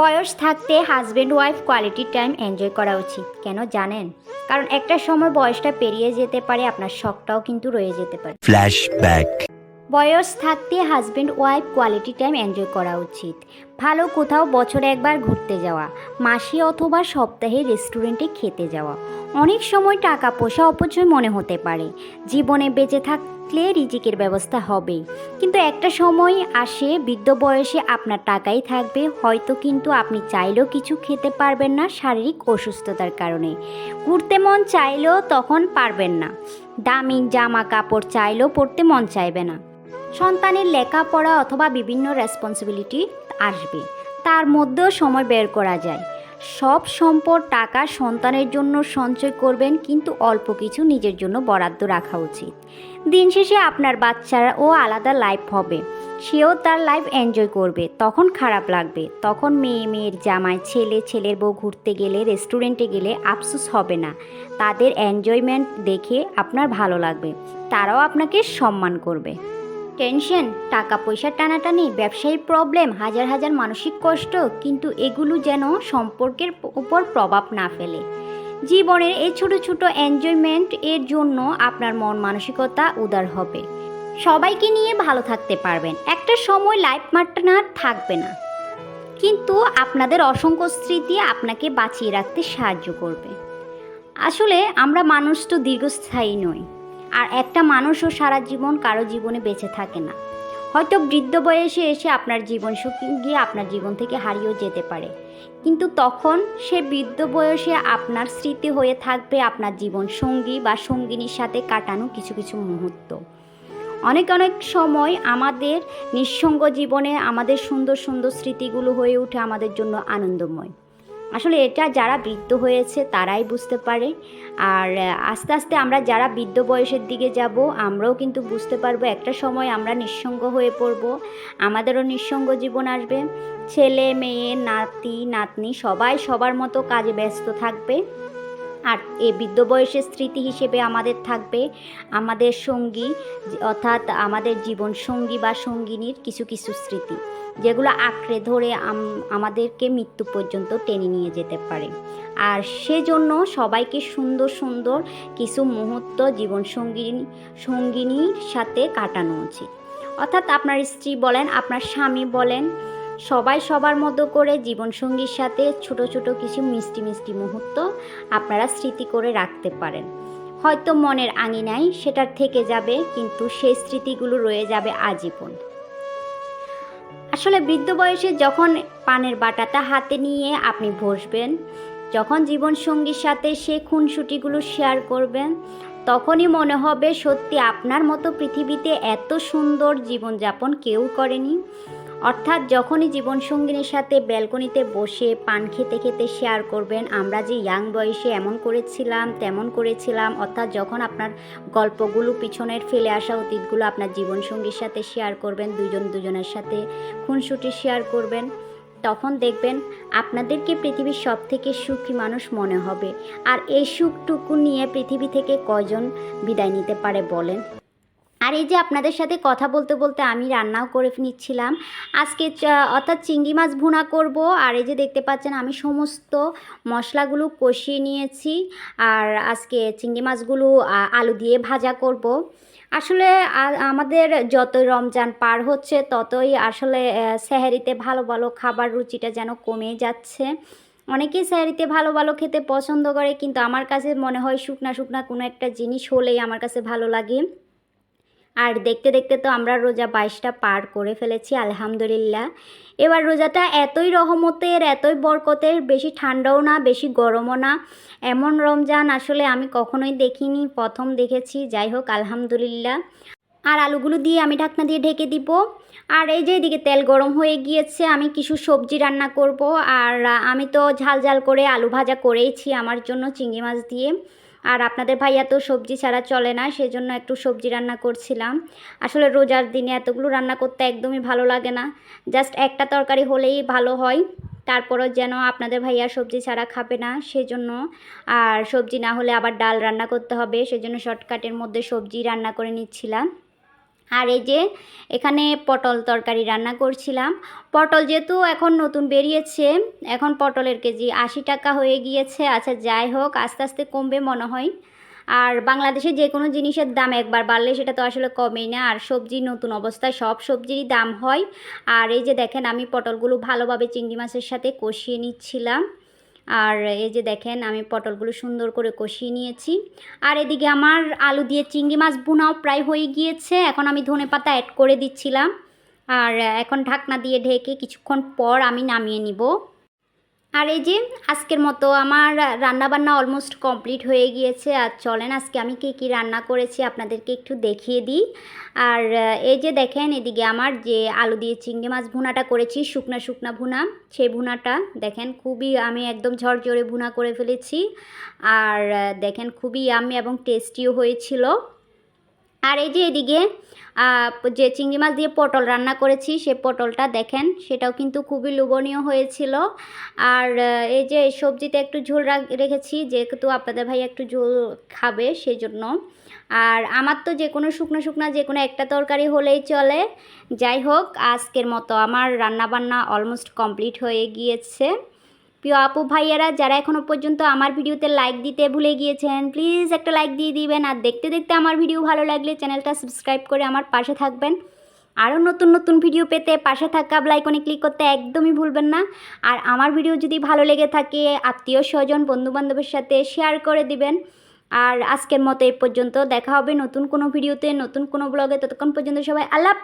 বয়স থাকতে husband wife quality time enjoy করা উচিত। কেন জানেন? কারণ একটা সময় বয়সটা পেরিয়ে যেতে পারে আপনার শখটাও কিন্তু রয়ে যেতে পারে। ফ্ল্যাশব্যাক বয়স থাকতে husband wife quality time enjoy করা উচিত। ভালো কোথাও বছরে একবার ঘুরতে যাওয়া, মাসে অথবা সপ্তাহে রেস্টুরেন্টে খেতে যাওয়া। অনেক সময় টাকা পয়সা অপচয় মনে হতে পারে। জীবনে বেঁচে থাকলে রিজিকের ব্যবস্থা হবে কিন্তু একটা সময় আসে বৃদ্ধ বয়সে আপনার টাকাই থাকবে, হয়তো কিন্তু আপনি চাইলেও কিছু খেতে পারবেন না শারীরিক অসুস্থতার কারণে। ঘুরতে মন চাইলেও তখন পারবেন না। দামি জামা কাপড় চাইলেও পরতে মন চাইবে না। সন্তানের লেখাপড়া অথবা বিভিন্ন রেসপন্সিবিলিটি আসবে। তার মধ্যেও সময় বের করা যায়। সব সম্পদ টাকা সন্তানের জন্য সঞ্চয় করবেন, কিন্তু অল্প কিছু নিজের জন্য বরাদ্দ রাখা উচিত। দিন শেষে আপনার বাচ্চারা ও আলাদা লাইফ হবে। সেও তার লাইফ এনজয় করবে। তখন খারাপ লাগবে। তখন মেয়ে, মেয়ের জামাই ছেলে, ছেলের বউ ঘুরতে গেলে রেস্টুরেন্টে গেলে আফসোস হবে না। তাদের এনজয়মেন্ট দেখে আপনার ভালো লাগবে। তারাও আপনাকে সম্মান করবে। টেনশন টাকা পয়সা টানাটানি ব্যবসায়ী প্রবলেম হাজার হাজার মানসিক কষ্ট, কিন্তু এগুলো যেন সম্পর্কের উপর প্রভাব না ফেলে। জীবনের এই ছোট ছোট এনজয়মেন্ট এর জন্য আপনার মন মানসিকতা উদার হবে। সবাইকে নিয়ে ভালো থাকতে পারবেন। একটা সময় লাইফ পার্টনার থাকবে না। কিন্তু আপনাদের অসংখ্য স্মৃতি আপনাকে বাঁচিয়ে রাখতে সাহায্য করবে। আসলে আমরা মানুষ তো দীর্ঘস্থায়ী নই। আর একটা মানুষও সারা জীবন কারও জীবনে বেঁচে থাকে না। হয়তো বৃদ্ধ বয়সে এসে আপনার জীবন সুখী গিয়ে আপনার জীবন থেকে হারিয়েও যেতে পারে। কিন্তু তখন সে বৃদ্ধ বয়সে আপনার স্মৃতি হয়ে থাকবে আপনার জীবন সঙ্গী বা সঙ্গিনীর সাথে কাটানো কিছু কিছু মুহূর্ত। অনেক অনেক সময় আমাদের নিঃসঙ্গ জীবনে আমাদের সুন্দর সুন্দর স্মৃতিগুলো হয়ে ওঠে আমাদের জন্য আনন্দময়। আসলে এটা যারা বৃদ্ধ হয়েছে তারাই বুঝতে পারে। আর আস্তে আস্তে আমরা যারা বৃদ্ধ বয়সের দিকে যাব, আমরাও কিন্তু বুঝতে পারব একটা সময় আমরা নিঃসঙ্গ হয়ে পড়ব, আমাদেরও নিঃসঙ্গ জীবন আসবে। ছেলে, মেয়ে, নাতি, নাতনি সবাই সবার মতো কাজে ব্যস্ত থাকবে। আর এই বৃদ্ধ বয়সের স্মৃতি হিসেবে আমাদের থাকবে আমাদের সঙ্গী, অর্থাৎ আমাদের জীবন সঙ্গী বা সঙ্গিনীর কিছু কিছু স্মৃতি। যেগুলো আঁকড়ে ধরে আমাদেরকে মৃত্যু পর্যন্ত টেনে নিয়ে যেতে পারে। আর সেজন্য সবাইকে সুন্দর সুন্দর কিছু মুহূর্ত জীবন সঙ্গিনী সঙ্গিনীর সাথে কাটানো উচিত। অর্থাৎ আপনার স্ত্রী বলেন, আপনার স্বামী বলেন, সবাই সবার মতো করে জীবনসঙ্গীর সাথে ছোট ছোট কিছু মিষ্টি মিষ্টি মুহূর্ত আপনারা স্মৃতি করে রাখতে পারেন। হয়তো মনের আঙিনায় সেটার থেকে যাবে, কিন্তু সেই স্মৃতিগুলো রয়ে যাবে আজীবন। আসলে বৃদ্ধ বয়সে যখন পানের বাটাটা হাতে নিয়ে আপনি বসবেন, যখন জীবনসঙ্গীর সাথে সে খুনসুটিগুলো শেয়ার করবেন, তখনই মনে হবে সত্যি আপনার মতো পৃথিবীতে এত সুন্দর জীবনযাপন কেউ করেনি। অর্থাৎ যখনই জীবনসঙ্গিনীর সাথে ব্যালকনিতে বসে পান খেতে খেতে শেয়ার করবেন, আমরা যে ইয়াং বয়সে এমন করেছিলাম, তেমন করেছিলাম, অর্থাৎ যখন আপনার গল্পগুলো পিছনের ফেলে আসা অতীতগুলো আপনার জীবনসঙ্গীর সাথে শেয়ার করবেন দুজন দুজনের সাথে খুনসুটি শেয়ার করবেন, তখন দেখবেন আপনাদেরকে পৃথিবীর সব থেকে সুখী মানুষ মনে হবে। আর এই সুখটুকু নিয়ে পৃথিবী থেকে কজন বিদায় নিতে পারে বলেন? আর এই যে আপনাদের সাথে কথা বলতে বলতে আমি রান্নাও করে নিচ্ছিলাম। আজকে অর্থাৎ চিংড়ি মাছ ভুনা করব। আর এই যে দেখতে পাচ্ছেন আমি সমস্ত মশলাগুলো কষিয়ে নিয়েছি। আর আজকে চিংড়ি মাছগুলো আলু দিয়ে ভাজা করব। আসলে আমাদের যতই রমজান পার হচ্ছে, ততই আসলে সেহারিতে ভালো ভালো খাবার রুচিটা যেন কমে যাচ্ছে। অনেকেই স্যারিতে ভালো ভালো খেতে পছন্দ করে, কিন্তু আমার কাছে মনে হয় শুকনা শুকনা কোনো একটা জিনিস হলেই আমার কাছে ভালো লাগে। আর দেখতে দেখতে তো আমরা রোজা বাইশটা পার করে ফেলেছি, আলহামদুলিল্লাহ। এবার রোজাটা এতই রহমতের, এতই বরকতের, বেশি ঠান্ডাও না, বেশি গরমও না। এমন রমজান আসলে আমি কখনোই দেখিনি, প্রথম দেখেছি, যাই হোক, আলহামদুলিল্লাহ। আর আলুগুলো দিয়ে আমি ঢাকনা দিয়ে ঢেকে দিব। আর এই যে এদিকে তেল গরম হয়ে গিয়েছে, আমি কিছু সবজি রান্না করব। আর আমি তো ঝাল ঝাল করে আলু ভাজা করেইছি আমার জন্য চিংড়ি মাছ দিয়ে। আর আপনাদের ভাইয়া তো সবজি ছাড়া চলে না, সেজন্য একটু সবজি রান্না করছিলাম। আসলে রোজার দিনে এতগুলো রান্না করতে একদমই ভালো লাগে না। জাস্ট একটা তরকারি হলেই ভালো হয়, তারপরও যেন আপনাদের ভাইয়া সবজি ছাড়া খাবে না, সেজন্য। আর সবজি না হলে আবার ডাল রান্না করতে হবে, সেজন্য শর্টকাটের মধ্যে সবজি রান্না করে নিচ্ছিলাম। আর এই যে এখানে পটল তরকারি রান্না করছিলাম। পটল যেহেতু এখন নতুন বেরিয়েছে, এখন পটলের কেজি আশি টাকা হয়ে গিয়েছে। আচ্ছা যাই হোক, আস্তে আস্তে কমবে মনে হয়। আর বাংলাদেশে যে কোনো জিনিসের দাম একবার বাড়লে সেটা তো আসলে কমেই না। আর সবজি, নতুন অবস্থায় সব সবজিরই দাম হয়। আর এই যে দেখেন, আমি পটলগুলো ভালোভাবে চিংড়ি মাছের সাথে কষিয়ে নিচ্ছিলাম। আর এই যে দেখেন, আমি পটলগুলো সুন্দর করে কষিয়ে নিয়েছি। আর এদিকে আমার আলু দিয়ে চিংড়ি মাছ বোনাও প্রায় হয়ে গিয়েছে। এখন আমি ধনে পাতা অ্যাড করে দিচ্ছিলাম। আর এখন ঢাকনা দিয়ে ঢেকে কিছুক্ষণ পর আমি নামিয়ে নিব। আর এই যে আজকের মতো আমার রান্নাবান্না অলমোস্ট কমপ্লিট হয়ে গিয়েছে, আর চলেন আজকে আমি কী কী রান্না করেছি আপনাদেরকে একটু দেখিয়ে দিই। আর এই যে দেখেন এদিকে আমার যে আলু দিয়ে চিংড়ি মাছ ভুনাটা করেছি, শুকনা শুকনা ভুনা, সেই ভুনাটা দেখেন খুবই আমি একদম ঝরঝরে ভুনা করে ফেলেছি। আর দেখেন খুবই আমি এবং টেস্টিও হয়েছিল। আর এই যে এদিকে যে চিংড়ি মাছ দিয়ে পটল রান্না করেছি, সে পটলটা দেখেন, সেটাও কিন্তু খুবই লোভনীয় হয়েছিল। আর এই যে সবজিতে একটু ঝোল রাখ- রেখেছি, যেহেতু আপনাদের ভাই একটু ঝোল খাবে সেই জন্য আর আমার তো যে কোনো শুকনো শুকনো যে কোনো একটা তরকারি হলেই চলে। যাই হোক, আজকের মতো আমার রান্নাবান্না অলমোস্ট কমপ্লিট হয়ে গিয়েছে। প্রিয় আপু, ভাইয়ারা, যারা এখনও পর্যন্ত আমার ভিডিওতে লাইক দিতে ভুলে গিয়েছেন প্লিজ একটা লাইক দিয়ে দিবেন। আর দেখতে দেখতে আমার ভিডিও ভালো লাগলে চ্যানেলটা সাবস্ক্রাইব করে আমার পাশে থাকবেন। আরও নতুন নতুন ভিডিও পেতে পাশে থাকা লাইকনে ক্লিক করতে একদমই ভুলবেন না। আর আমার ভিডিও যদি ভালো লেগে থাকে, আত্মীয় স্বজন, বন্ধুবান্ধবের সাথে শেয়ার করে দিবেন। আর আজকের মতো এই পর্যন্ত। দেখা হবে নতুন কোনো ভিডিওতে নতুন কোনো ব্লগে ততক্ষণ পর্যন্ত সবাই আল্লাহ